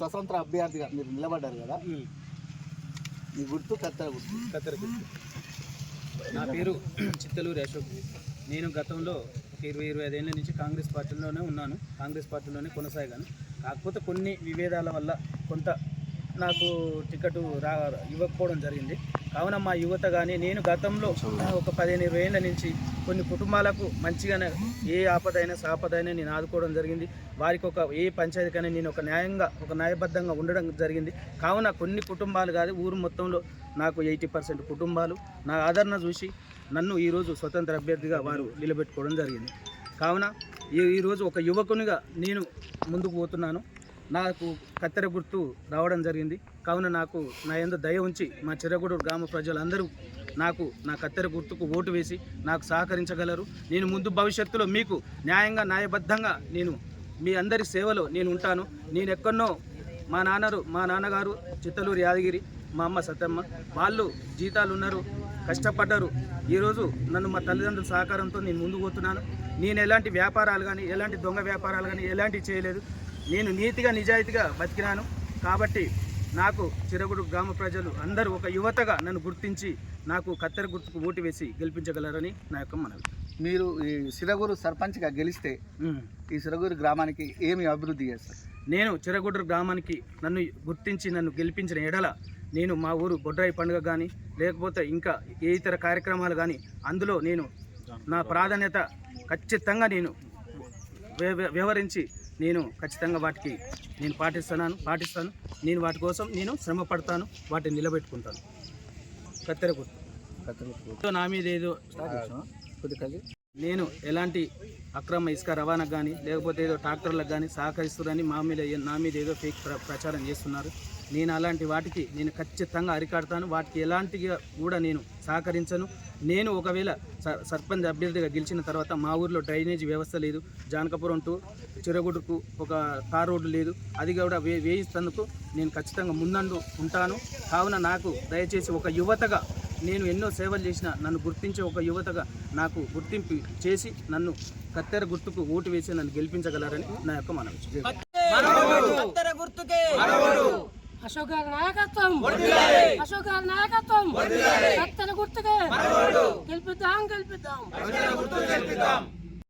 స్వతంత్ర అభ్యర్థిగా మీరు నిలబడ్డారు కదా? మీ గుర్తు కత్తెర గుర్తు. కత్తెర గుర్తు. నా పేరు చిత్తలూరి అశోక్ నేను గతంలో ఒక ఇరవై ఇరవై ఐదేళ్ళ నుంచి కాంగ్రెస్ పార్టీలోనే ఉన్నాను. కాంగ్రెస్ పార్టీలోనే కొనసాగాను. కాకపోతే కొన్ని విభేదాల వల్ల కొంత నాకు టికెట్ రా ఇవ్వకపోవడం జరిగింది. కావున మా యువత కానీ నేను గతంలో ఒక పదిహేను ఇరవై ఏళ్ళ నుంచి కొన్ని కుటుంబాలకు మంచిగానే ఏ ఆపదైనా సాపదైనా నేను ఆదుకోవడం జరిగింది. వారికి ఒక ఏ పంచాయతీకైనా నేను ఒక న్యాయంగా ఒక న్యాయబద్ధంగా ఉండడం జరిగింది. కావున కొన్ని కుటుంబాలు కాదు ఊరు మొత్తంలో నాకు ఎయిటీ పర్సెంట్ కుటుంబాలు. నా ఆదరణ చూసి నన్ను ఈరోజు స్వతంత్ర అభ్యర్థిగా వారు నిలబెట్టుకోవడం జరిగింది. కావున ఈ ఈరోజు ఒక యువకునిగా నేను ముందుకు పోతున్నాను. నాకు కత్తెర గుర్తు రావడం జరిగింది. కావున నాకు నా ఎందు దయ ఉంచి మా చిరగూడూరు గ్రామ ప్రజలందరూ నాకు నా కత్తెర గుర్తుకు ఓటు వేసి నాకు సహకరించగలరు. నేను ముందు భవిష్యత్తులో మీకు న్యాయంగా న్యాయబద్ధంగా నేను మీ అందరి సేవలో నేను ఉంటాను. నేను ఎక్కడో మా నాన్నరు మా నాన్నగారు చిత్తలూరు యాదగిరి మా అమ్మ సత్యమ్మ వాళ్ళు జీతాలు ఉన్నారు కష్టపడ్డారు. ఈరోజు నన్ను మా తల్లిదండ్రుల సహకారంతో నేను ముందుకు పోతున్నాను. నేను ఎలాంటి వ్యాపారాలు కానీ ఎలాంటి దొంగ వ్యాపారాలు కానీ ఎలాంటివి చేయలేదు. నేను నీతిగా నిజాయితీగా బతికినాను. కాబట్టి నాకు చిరగుడు గ్రామ ప్రజలు అందరూ ఒక యువతగా నన్ను గుర్తించి నాకు కత్తెర గుర్తుకు ఓటు వేసి గెలిపించగలరని నా యొక్క మనవి. మీరు ఈ సిరగూరు సర్పంచ్గా గెలిస్తే. ఈ సిరగూరు గ్రామానికి ఏమి అభివృద్ధి చేస్తారు? నేను చిరగుడ్ర గ్రామానికి నన్ను గుర్తించి నన్ను గెలిపించిన ఎడల నేను మా ఊరు బొడ్రాయి పండుగ కానీ లేకపోతే ఇంకా ఏ ఇతర కార్యక్రమాలు కానీ అందులో నేను నా ప్రాధాన్యత ఖచ్చితంగా నేను వ్య- వ్య- వ్యవహరించి నేను ఖచ్చితంగా వాటికి నేను పాటిస్తున్నాను పాటిస్తాను. నేను వాటి కోసం నేను శ్రమ పడతాను వాటిని నిలబెట్టుకుంటాను. కత్తెర గుర్తు కత్తెర నా మీద ఏదో నేను ఎలాంటి అక్రమ ఇసుక రవాణాకు కానీ లేకపోతే ఏదో ట్రాక్టర్లకు కానీ సహకరిస్తున్నారని మా మీద నా మీద ఏదో ఫేక్ ప్ర- ప్రచారం చేస్తున్నారు. నేను అలాంటి వాటికి నేను ఖచ్చితంగా అరికాడతాను. వాటికి ఎలాంటిగా కూడా నేను సహకరించను. నేను ఒకవేళ స- సర్పంచ్ అభ్యర్థిగా గెలిచిన తర్వాత మా ఊర్లో డ్రైనేజ్ వ్యవస్థ లేదు. జానకపురం టు చిరగుడుకు ఒక తార్ రోడ్డు లేదు. అది కూడా వే వేయిస్తందుకు నేను ఖచ్చితంగా ముందండు ఉంటాను. కావున నాకు దయచేసి ఒక యువతగా నేను ఎన్నో సేవలు చేసిన నన్ను గుర్తించే ఒక యువతగా నాకు గుర్తింపు చేసి నన్ను కత్తెర గుర్తుకు ఓటు వేసి నన్ను గెలిపించగలరని నా యొక్క మనవి. అశోక్ నాయకత్వం. అశోక్ నాయకత్వం. కత్తెర గుర్తుకే. గెలిపిద్దాం గెలిపిద్దాం.